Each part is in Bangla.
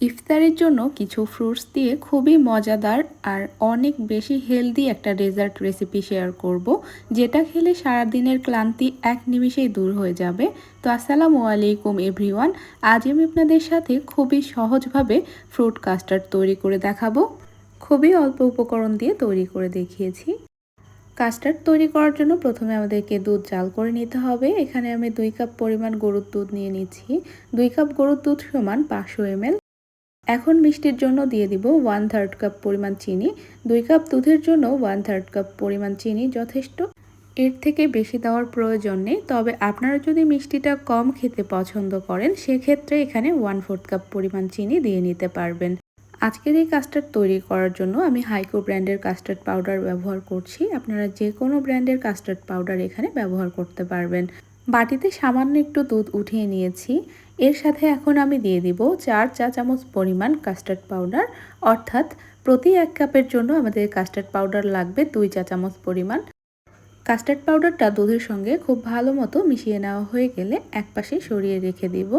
ইফতারের জন্য কিছু ফ্রুটস দিয়ে খুবই মজাদার আর অনেক বেশি হেলদি একটা ডেজার্ট রেসিপি শেয়ার করব, যেটা খেলে সারাদিনের ক্লান্তি এক নিমিষেই দূর হয়ে যাবে। তো আসসালামু আলাইকুম এভরিওয়ান আজ আমি আপনাদের সাথে খুবই সহজভাবে ফ্রুট কাস্টার্ড তৈরি করে দেখাবো। খুবই অল্প উপকরণ দিয়ে তৈরি করে দেখিয়েছি। কাস্টার্ড তৈরি করার জন্য প্রথমে আমাদেরকে দুধ জাল করে নিতে হবে। এখানে আমি দুই কাপ পরিমাণ গরুর দুধ নিয়ে নিচ্ছি। দুই কাপ গরুর দুধ সমান পাঁচশো এমএল এখন মিষ্টির জন্য দিয়ে দিব ওয়ান থার্ড কাপ পরিমাণ চিনি, দুই কাপ দুধের জন্য ওয়ান থার্ড কাপ পরিমাণ চিনি যথেষ্ট। এর থেকে বেশি দেওয়ার প্রয়োজন নেই, তবে আপনারা যদি মিষ্টিটা কম খেতে পছন্দ করেন, সেক্ষেত্রে এখানে ওয়ান ফোর্থ কাপ পরিমাণ চিনি দিয়ে নিতে পারবেন। আজকের এই কাস্টার্ড তৈরি করার জন্য আমি হাইকো ব্র্যান্ডের কাস্টার্ড পাউডার ব্যবহার করছি। আপনারা যে কোনো ব্র্যান্ডের কাস্টার্ড পাউডার এখানে ব্যবহার করতে পারবেন। বাটিতে সামান্য একটু দুধ উঠিয়ে নিয়েছি। এর সাথে এখন আমি দিয়ে দিব চার চা চামচ পরিমাণ কাস্টার্ড পাউডার অর্থাৎ প্রতি এক কাপের জন্য আমাদের কাস্টার্ড পাউডার লাগবে দুই চা চামচ পরিমাণ। কাস্টার্ড পাউডারটা দুধের সঙ্গে খুব ভালো মতো মিশিয়ে নেওয়া হয়ে গেলে একপাশে সরিয়ে রেখে দিব।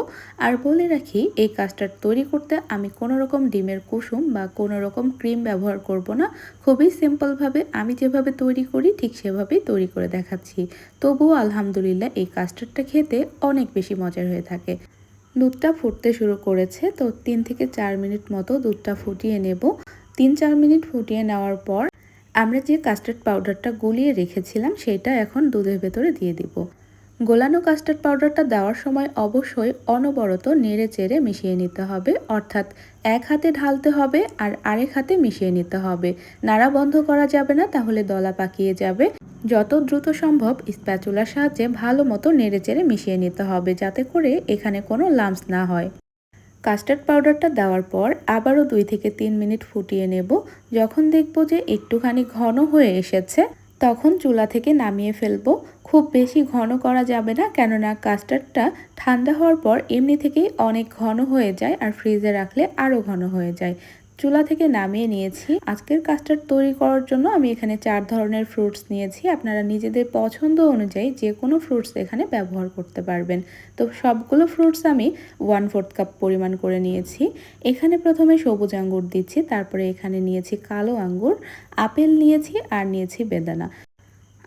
আর বলে রাখি, এই কাস্টার্ড তৈরি করতে আমি কোনো রকম ডিমের কুসুম বা কোনো রকম ক্রিম ব্যবহার করব না। খুবই সিম্পলভাবে আমি যেভাবে তৈরি করি, ঠিক সেভাবেই তৈরি করে দেখাচ্ছি। তবুও আলহামদুলিল্লাহ এই কাস্টার্ডটা খেতে অনেক বেশি মজার হয়ে থাকে। দুধটা ফুটতে শুরু করেছে, তো তিন থেকে চার মিনিট মতো দুধটা ফুটিয়ে নেব। তিন চার মিনিট ফুটিয়ে নেওয়ার পর আমরা যে কাস্টার্ড পাউডারটা গুলিয়ে রেখেছিলাম, সেটা এখন দুধের ভেতরে দিয়ে দিব। গোলানো কাস্টার্ড পাউডারটা দেওয়ার সময় অবশ্যই অনবরত নেড়ে চেড়ে মিশিয়ে নিতে হবে। অর্থাৎ এক হাতে ঢালতে হবে আর আরেক হাতে মিশিয়ে নিতে হবে। নাড়া বন্ধ করা যাবে না, তাহলে দলা পাকিয়ে যাবে। যত দ্রুত সম্ভব স্প্যাচুলার সাহায্যে ভালো মতো নেড়ে চেড়ে মিশিয়ে নিতে হবে, যাতে করে এখানে কোনো লামস না হয়। কাস্টার্ড পাউডারটা দেওয়ার পর আবারও দুই থেকে তিন মিনিট ফুটিয়ে নেব। যখন দেখব যে একটুখানি ঘন হয়ে এসেছে, তখন চুলা থেকে নামিয়ে ফেলব। খুব বেশি ঘন করা যাবে না, কেননা কাস্টার্ডটা ঠান্ডা হওয়ার পর এমনি থেকেই অনেক ঘন হয়ে যায় আর ফ্রিজে রাখলে আরও ঘন হয়ে যায়। চুলা থেকে নামিয়ে নিয়েছি। আজকের কাস্টার্ড তৈরি করার জন্য আমি এখানে চার ধরনের ফ্রুটস নিয়েছি। আপনারা নিজেদের পছন্দ অনুযায়ী যে কোনো ফ্রুটস এখানে ব্যবহার করতে পারবেন। তো সবগুলো ফ্রুটস আমি ওয়ান ফোর্থ কাপ পরিমাণ করে নিয়েছি। এখানে প্রথমে সবুজ আঙ্গুর দিচ্ছি, তারপরে এখানে নিয়েছি কালো আঙ্গুর, আপেল নিয়েছি আর নিয়েছি বেদানা।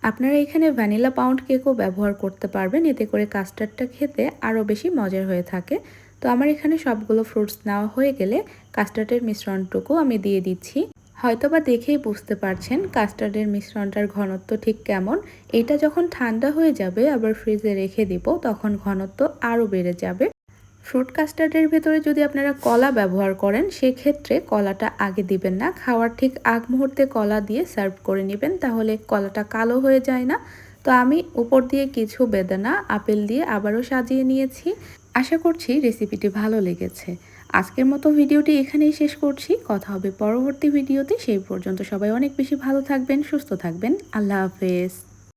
আপনারা এখানে ভ্যানিলা পাউন্ড কেকও ব্যবহার করতে পারবেন, এতে করে কাস্টার্ডটা খেতে আরও বেশি মজার হয়ে থাকে। তো আমার এখানে সবগুলো ফ্রুটস নেওয়া হয়ে গেলে কাস্টার্ডের মিশ্রণটুকু আমি দিয়ে দিচ্ছি। হয়তো বা দেখেই বুঝতে পারছেন কাস্টার্ডের মিশ্রণটার ঘনত্ব ঠিক কেমন। এটা যখন ঠান্ডা হয়ে যাবে, আবার ফ্রিজে রেখে দিব, তখন ঘনত্ব আরও বেড়ে যাবে। ফ্রুট কাস্টার্ডের ভেতরে যদি আপনারা কলা ব্যবহার করেন, সেক্ষেত্রে কলাটা আগে দিবেন না। খাওয়ার ঠিক আগ মুহূর্তে কলা দিয়ে সার্ভ করে নেবেন, তাহলে কলাটা কালো হয়ে যায় না। তো আমি উপর দিয়ে কিছু বেদানা, আপেল দিয়ে আবারও সাজিয়ে নিয়েছি। আশা করছি রেসিপিটি ভালো লেগেছে। আজকের মতো ভিডিওটি এখানেই শেষ করছি। কথা হবে পরবর্তী ভিডিওতে। সেই পর্যন্ত সবাই অনেক বেশি ভালো থাকবেন, সুস্থ থাকবেন। আল্লাহ হাফেজ।